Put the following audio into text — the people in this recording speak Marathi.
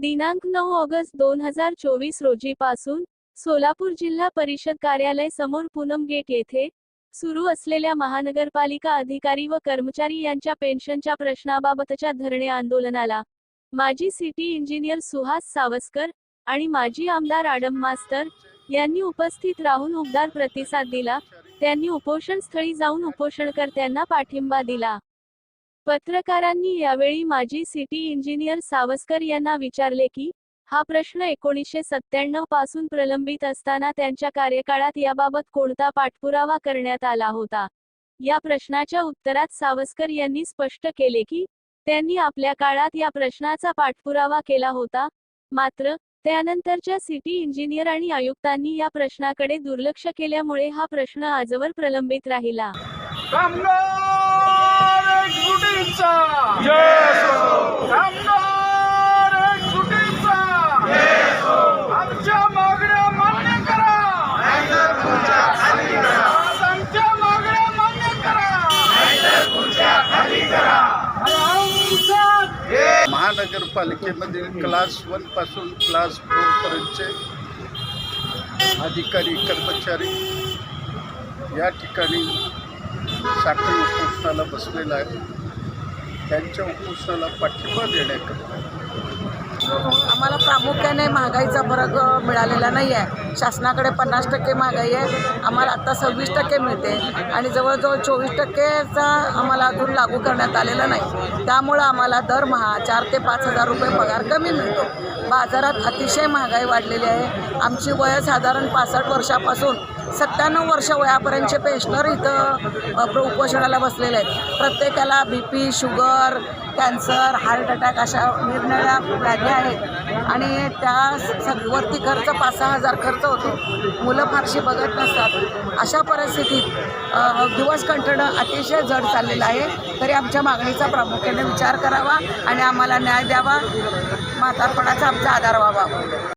दिनांक नऊ ऑगस्ट दोन हजार चोवीस रोजीपासून सोलापूर जिल्हा परिषद कार्यालय समोर पूनम गेट येथे सुरू असलेल्या महानगरपालिका अधिकारी व कर्मचारी यांच्या पेन्शनच्या प्रश्नाबाबतच्या धरणे आंदोलनाला माजी सिटी इंजिनियर सुहास सावस्कर आणि माजी आमदार आडम मास्तर यांनी उपस्थित राहून उबदार प्रतिसाद दिला. त्यांनी उपोषण स्थळी जाऊन उपोषणकर्त्यांना पाठिंबा दिला. पत्रकारांनी यावेळी माजी सिटी इंजिनियर सावस्कर यांना विचारले की हा प्रश्न एकोणीसशे सत्त्याण्णवपासून प्रलंबित असताना त्यांच्या कार्यकाळात याबाबत कोणता पाठपुरावा करण्यात आला होता? या प्रश्नाच्या उत्तरात सावस्कर यांनी स्पष्ट केले की त्यांनी आपल्या काळात या प्रश्नाचा पाठपुरावा केला होता. मात्र त्यानंतरच्या सिटी इंजिनियर आणि आयुक्तांनी या प्रश्नाकडे दुर्लक्ष केल्यामुळे हा प्रश्न आजवर प्रलंबित राहिला. महानगरपालिकेमध्ये क्लास वनपासून क्लास फोर पर्यंतचे अधिकारी कर्मचारी या ठिकाणी साखळी उपोषणाला बसलेला आहे. त्यांच्या उपोषणाला पाठिंबा देण्याकरता आम्हाला प्रामुख्याने महागाईचा फरक मिळालेला नाही आहे शासनाकडे पन्नास टक्के महागाई आहे. आम्हाला आत्ता सव्वीस टक्के मिळते. आणि जवळजवळ चोवीस टक्केचा आम्हाला अजून लागू करण्यात आलेला नाही. त्यामुळं आम्हाला दरमहा चार ते पाच हजार रुपये पगार कमी मिळतो. बाजारात अतिशय महागाई वाढलेली आहे. आमची वय साधारण पासष्ट वर्षापासून सत्त्याण्णव वर्ष वयापर्यंतचे पेन्शनर इथं उपोषणाला बसलेले आहेत. प्रत्येकाला B P sugar cancer heart attack अशा निरनिळ्या व्याधी आहेत. आणि त्या सग खर्च पाच सहा हजार खर्च होतो. मुलं फारशी बघत नसतात. अशा परिस्थितीत दिवस कंठणं अतिशय जड चाललेलं आहे. तरी आमच्या मागणीचा प्रामुख्याने विचार करावा आणि आम्हाला न्याय द्यावा. म्हातारपणाचा आमचा आधार व्हावा.